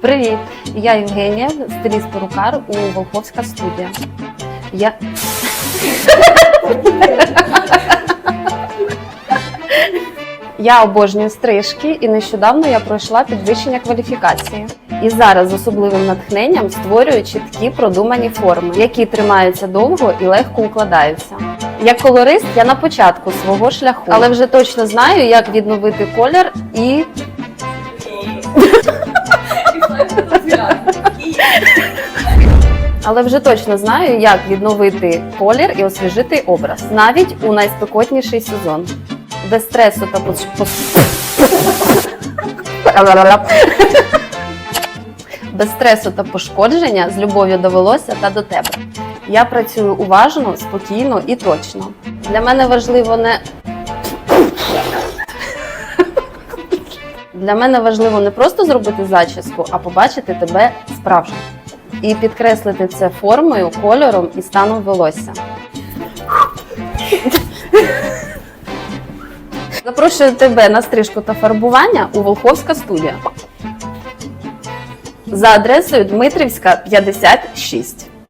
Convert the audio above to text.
Привіт! Я Євгенія, стиліст-перукар у Волховська студія. Я... Я обожнюю стрижки і нещодавно я пройшла підвищення кваліфікації. І зараз з особливим натхненням створюю чіткі продумані форми, які тримаються довго і легко укладаються. Як колорист я на початку свого шляху, але вже точно знаю, як відновити колір і Але вже точно знаю, як відновити колір і освіжити образ, навіть у найспекотніший сезон. Без стресу та Без стресу та пошкодження з любов'ю до волосся та до тебе. Я працюю уважно, спокійно і точно. Для мене важливо не Для мене важливо не просто зробити зачіску, а побачити тебе справжнім. І підкреслити це формою, кольором і станом волосся. Запрошую тебе на стрижку та фарбування у Волховська студія. За адресою Дмитрівська, 56.